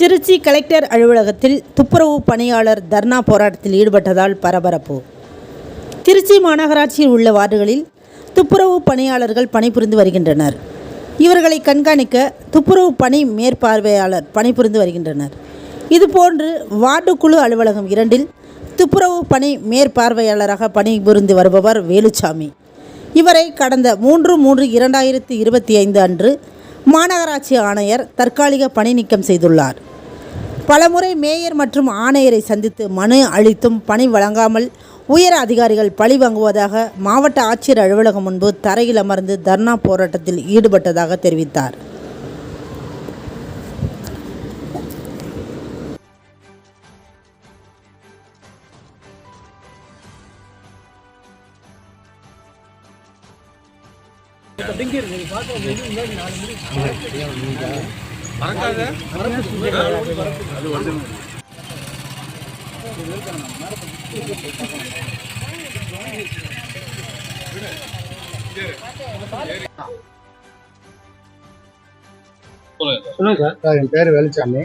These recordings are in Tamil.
திருச்சி கலெக்டர் அலுவலகத்தில் துப்புரவு பணியாளர் தர்ணா போராட்டத்தில் ஈடுபட்டதால் பரபரப்பு. திருச்சி மாநகராட்சியில் உள்ள வார்டுகளில் துப்புரவு பணியாளர்கள் பணிபுரிந்து வருகின்றனர். இவர்களை கண்காணிக்க துப்புரவு பணி மேற்பார்வையாளர் பணிபுரிந்து வருகின்றனர். இதுபோன்று வார்டு குழு அலுவலகம் இரண்டில் துப்புரவு பணி மேற்பார்வையாளராக பணிபுரிந்து வருபவர் வேலுச்சாமி. இவரை கடந்த மூன்று மூன்று இரண்டாயிரத்தி இருபத்தி ஐந்து அன்று மாநகராட்சி ஆணையர் தற்காலிக பணி நீக்கம் செய்துள்ளார். பலமுறை மேயர் மற்றும் ஆணையரை சந்தித்து மனு அளித்தும் பணி வழங்காமல் உயர் அதிகாரிகள் பழி வாங்குவதாக மாவட்ட ஆட்சியர் அலுவலகம் முன்பு தரையில் அமர்ந்து தர்ணா போராட்டத்தில் ஈடுபட்டதாக தெரிவித்தார். சொல்லுங்க சார். சார் என் பேர் வேலுச்சாமி.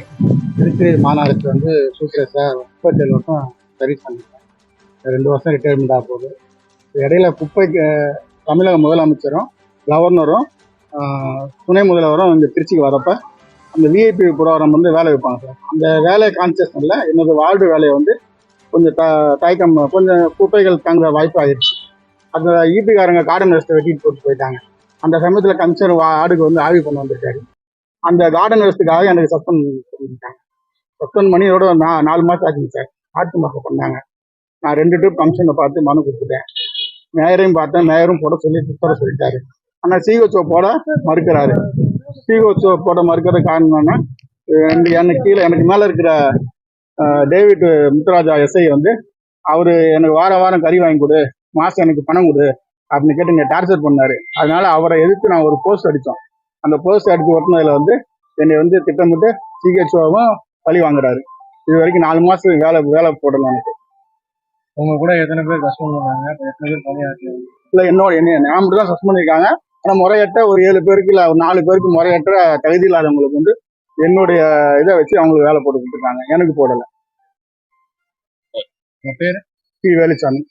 திருச்சி மாநகரத்தில் வந்து சூப்பர்வைசர் முப்பத்தேழு வருஷம் சர்வீஸ் பண்ணிட்டேன் ரெண்டு வருஷம் ரிட்டையர்மெண்ட் ஆக போகுது. இடையில குப்பைக்கு அஹ், தமிழக முதலமைச்சரும் கவர்னரும் துணை முதல்வரும் இந்த திருச்சிக்கு வரப்ப அந்த விஐபி ப்ரோக்ராம் வந்து வேலை வைப்பாங்க சார். அந்த வேலை கான்செஷனில் என்னோட வார்டு வேலையை வந்து கொஞ்சம் த தயக்கம் கொஞ்சம் குப்பைகள் தங்குற வாய்ப்பு ஆகிடுச்சு அந்த ஈபிக்காரங்க கார்டன் ரெஸ்ட்டை வெட்டிட்டு போட்டு போயிட்டாங்க. அந்த சமயத்தில் கமிஷனர் ஆடுக்கு வந்து ஆய்வு பண்ண வந்திருக்காரு. அந்த கார்டன் ரெஸ்ட்டுக்காக எனக்கு சஸ்பெண்ட் பண்ணிட்டாங்க. சஸ்பெண்ட் மணியோட நான் நாலு மாதம் ஆச்சுங்க சார். ஆட்டு மாதம் பண்ணாங்க. நான் ரெண்டு ட்ரிப் கமிஷனை பார்த்து மனு கொடுத்துட்டேன். மேயரையும் பார்த்தேன் மேயரும் போட சொல்லி சுத்தர சொல்லிட்டாரு. ஆனால் சிஹெச்ஓ போட மறுக்கிறாரு. சிஹெச்ஓ போட மறுக்கிற காரணம் என்னன்னா எனக்கு எனக்கு கீழே எனக்கு மேலே இருக்கிற டேவிட் முத்துராஜா எஸ்ஐ வந்து அவர் எனக்கு வார வாரம் கறி வாங்கி கொடு மாதம் எனக்கு பணம் கொடு அப்படின்னு கேட்டு இங்கே டார்ச்சர் பண்ணாரு. அதனால அவரை எதிர்த்து நான் ஒரு போஸ்ட் அடித்தோம் அந்த போஸ்ட் அடித்து ஒட்டினதுல வந்து என்னை வந்து திட்டமிட்டு சிஹெச்ஓவும் பழி வாங்குறாரு. இது வரைக்கும் நாலு மாசம் வேலை வேலை போடணும் எனக்கு. உங்க கூட எத்தனை பேர் கஷ்டம் பண்ணாங்க எத்தனை பேர் பணியாற்றி இல்லை என்னோட என்ன நான் மட்டும் தான் சஸ்பெண்ட் பண்ணியிருக்காங்க. ஆனால் முறையற்ற ஒரு ஏழு பேருக்கு இல்லை ஒரு நாலு பேருக்கு முறையற்ற தகுதி இல்லாதவங்களுக்கு வந்து என்னுடைய இதை வச்சு அவங்களுக்கு வேலை போட்டு கொடுத்துருக்காங்க எனக்கு போடலை. உங்க பேர்? சி வேலுச்சாமி.